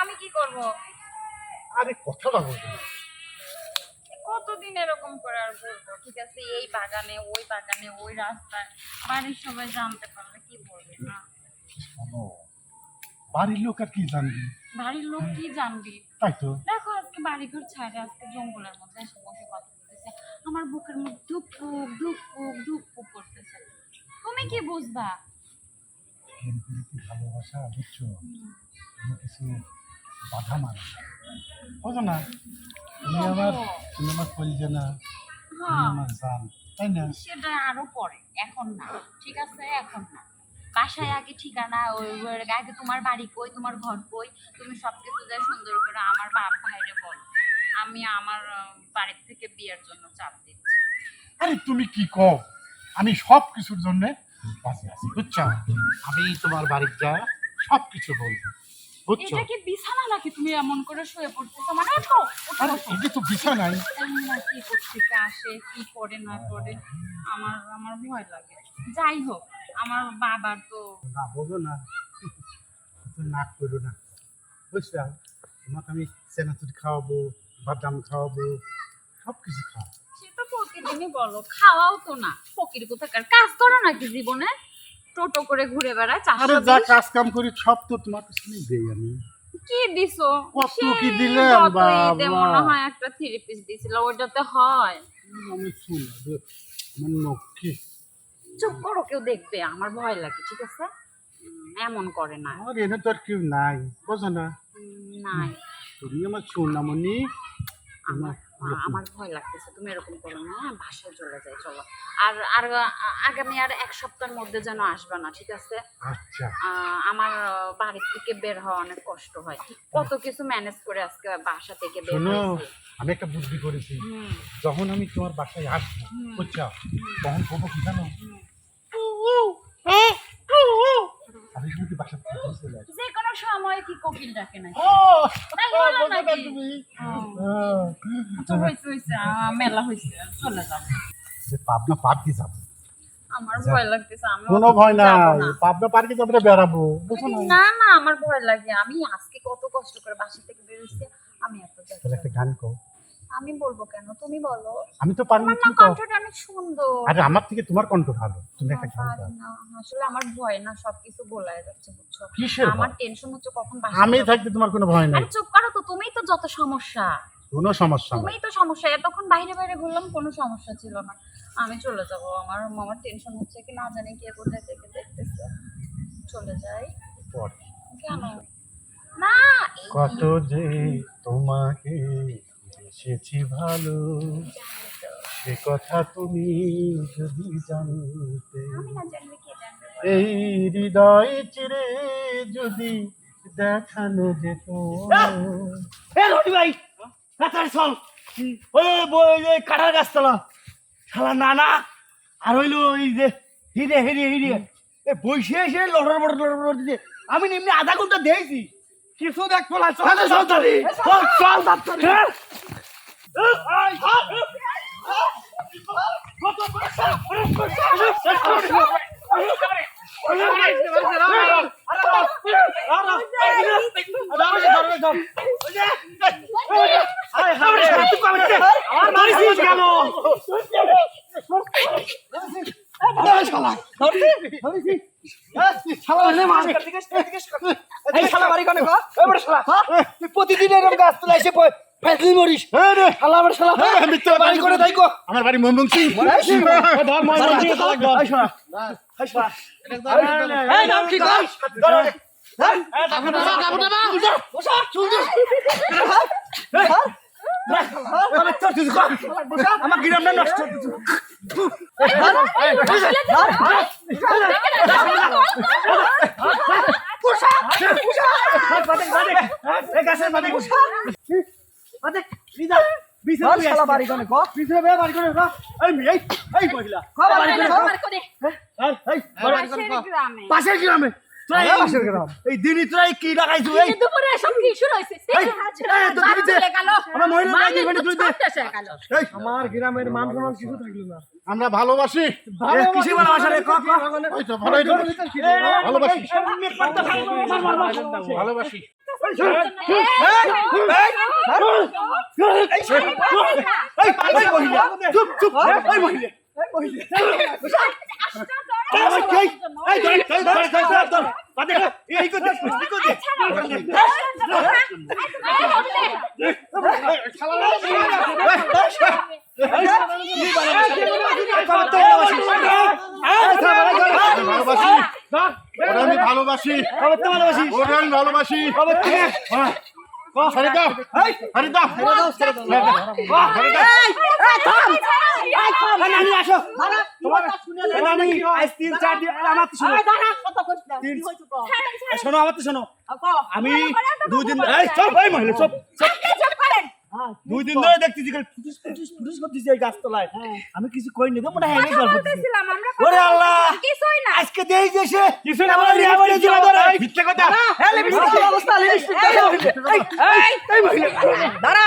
আমি কি করব আরে কতদিন এরকম করে আর বলব ঠিক আছে এই বাগানে, ওই বাগানে, ওই রাস্তায় বাড়ির সবাই জানতে পারলে কি বলবে? বাড়ির লোক আর কি জানবি? বাড়ির লোক কি জানবি? তাই তো। দেখো আজকে বাড়িঘর ছাড়ে আজকে জঙ্গলের মধ্যে এসে বসে কথা বলতেছে। আমার বুকের মধ্যে ধুকপুক ধুকপুক ধুকপুক করতেছে। তুমি কি বুঝবা? ভালোবাসা বুঝছ? কোনো কিছু বাধা মানে। না। তুমি আমার তুমি আমার কলিজা না তুমি হ্যাঁ। আমার জান তাই না? সেটা আরও পরে এখন না। ঠিক আছে এখন না। বাসায় আগে ঠিকানা আগে তোমার বাড়ি কই তোমার ঘর কই তুমি সব কিছু যা সুন্দর করে আমার বাপ ভাইরে বলো। আমি আমার বাড়ির থেকে বিয়ের জন্য চাপ দিচ্ছি। আরে তুমি কি কও? আমি সব কিছুর জন্য আছি বুঝছ? আমি তোমার বাড়ির যা সব কিছু বলব বুঝছ? এটা কি বিছানা নাকি তুমি এমন করে শুয়ে পড়তেছো? মানে ওঠো ওঠো আরে এটা তো বিষয় নাই কি করতে আসে কি করে না করে আমার আমার ভয় লাগে। যাই হোক আমার বাবার তো। না বোঝো না। নাক করো না। বুঝলাম। তোমাকে আমি চেনাচুরি খাওয়াবো বাদাম খাওয়াবো সব কিছু খাওয়াবো। সে তো প্রতিদিনই বলো খাওয়াও তো না। ফকির কোথাকার? কাজ করো নাকি জীবনে? টোটো করে ঘুরে বেড়ায় আরে যা কাজ কাম করি সব তো তোমার পিছনেই দেই আমি। কি দিছো? কত কি ঈদে বাবা। মনে হয় একটা থ্রি পিস দিছিল ওইটাতে হয়। আমি শুন আমার নক্ষী চুপ করো কেউ দেখবে আমার ভয় লাগে ঠিক আছে? এমন করে না। আমার এনে তো আর কেউ নাই বোঝো না। নাই। তুমি আমার সোনামণি আমার আমার ভয় লাগতেছে তুমি এরকম করো না বাসায় চলে যাই চলো। আর আর আগামী আর এক সপ্তাহের মধ্যে যেন আসবা না ঠিক আছে? আচ্ছা। আমার বাড়ির থেকে বের হওয়া অনেক কষ্ট হয়। কত কিছু ম্যানেজ করে আজকে বাসা থেকে বের আমি একটা বুদ্ধি করেছি। যখন আমি তোমার বাসায় আসব বুঝছ? তখন করব কি জানো হুম। আমি শুধু বাসা থেকে চলে আসব যে কোনো সময় কি কোকিল ডাকে না মেলা হয়েছে চলে পাবনা পার্কে যাব? আমার ভয় লাগতেছে কোনো ভয় নাই। না। পাবনা পার্কে যাব বেড়াবো? না না আমার ভয় লাগে। আমি আজকে কত কষ্ট করে বাসা থেকে বেরোচ্ছি আমি এত একটা গান কও। আমি বলব কেন? তুমি বলো। আমি তো পারি না তুমি কণ্ঠটা অনেক সুন্দর। আরে আমার থেকে তোমার কণ্ঠ ভালো। তুমি একটা গান গাও না। আসলে আমার ভয় না সবকিছু যাচ্ছে বুঝছ? কিসের আমার টেনশন হচ্ছে কখন বাসা আমি থাকতে তোমার কোনো ভয় নাই। আরে চুপ করো তো তুমিই তো যত সমস্যা। কোনো সমস্যা তুমিই তো সমস্যা এতক্ষণ বাইরে বাইরে ঘুরলাম কোনো সমস্যা ছিল না। আমি চলে যাব আমার আমার টেনশন হচ্ছে কি না জানি কে কোথায় থেকে দেখতেছে। চলে যাই। কেন? না কত যে তোমাকে এসেছি ভালো। সে কথা তুমি যদি জানতে আমি না জানলে কে জানবে এই হৃদয় চিরে যদি দেখানো যেত। ভাই চল ওই ওই ওই কাটার গাছতলা। শালা নানা আর হইল ওই যে হিরে হিরে হিরে। এ বসে এসে লড়র বড় লড়র বড় দিতে আমি এমনি আধা ঘণ্টা দিয়েছি কিছু দেখ চল। চল চল চল তাড়াতাড়ি। প্রতিদিন এরকম গাছ তোলা এসে ফেসলি মরিস শালা আমার শালা মিথ্যা বাড়ি করে তাই আমার বাড়ি মনমোহন সিং এই নাম কি কর আমার গ্রামটা নষ্ট বাড়ি এই, এই, হ্যাঁ, এই- পাশের গ্রাম। এই দিনই তোরা কি লাগাইছো এই দুপুরে কি শুরু আমার মহিলা মানে মানে এই, গ্রামের মান সম্মান কিছু থাকল না আমরা ভালোবাসি কিসে ভালোবাসা রে, চুপ, চুপ, এই মহিলা। এই, এই, এই, ধর, ধর, ধর, ধর, ধর, ধর। বাদে, এই করতে, এই করতে। ভালোবাসি ওরা আমি ভালোবাসি খবর তো ভালোবাসিস। ওরা আমি ভালোবাসি খবর তো- ছাড়ি দাও ছাড়ি দাও ছাড়ি দাও এই, নানি, আসো। এই, নানি, আজ তিন চার দিন আমার তো শোনো এই, শোনো আমার তো শোনো আমি দুই দিন এই চল এই মহিলা চুপ চুপ। দুই দিন ধরে দেখতেছি ফুটুস ফুটুস ফুটুস করতেছি এই গাছতলায় আমি কিছু কইনি তো মনে হয় এই গল্প ওরে আল্লাহ কিছুই না আজকে দেই দেশে কিছু না বলে আমার জীবন ধরে মিথ্যা কথা হ্যাঁ অবস্থা লিপস্টিক এই এই এই মহিলা দাঁড়া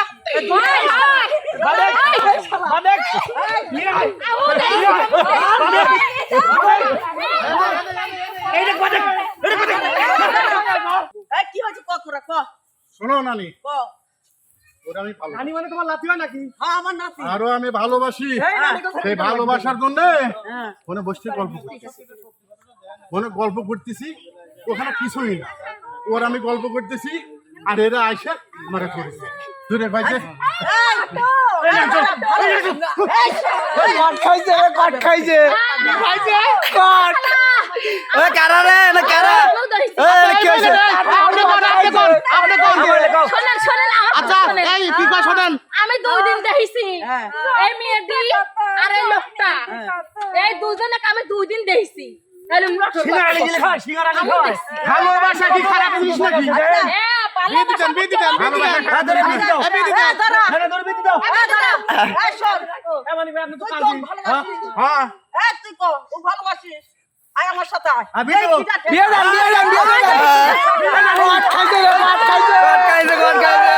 শোনো নানি আমি ভালো নানি মানে তোমার লাতি হয় নাকি হ্যাঁ আমার নাতি আরও আমি ভালোবাসি সেই ভালোবাসার জন্য হ্যাঁ মনে বসতে গল্প করতেছি মনে গল্প করতেছি ওখানে কিছুই না ওর আমি গল্প করতেছি আর এরা আইসে আমাকে করেছে দূরে পাইছে কারা রে না কারা এই শোনেন। আমি দুই দিন দেখেছি। এই মেয়েটি আর এই লোকটা। এই দুজনে আমি দুই দেখেছি ভালোবাসা কি খারাপ জিনিস নাকি? ভালোবাসিস? আয় আমার সাথে আয়। বিয়ে দাও বিয়ে দাও বিয়ে দাও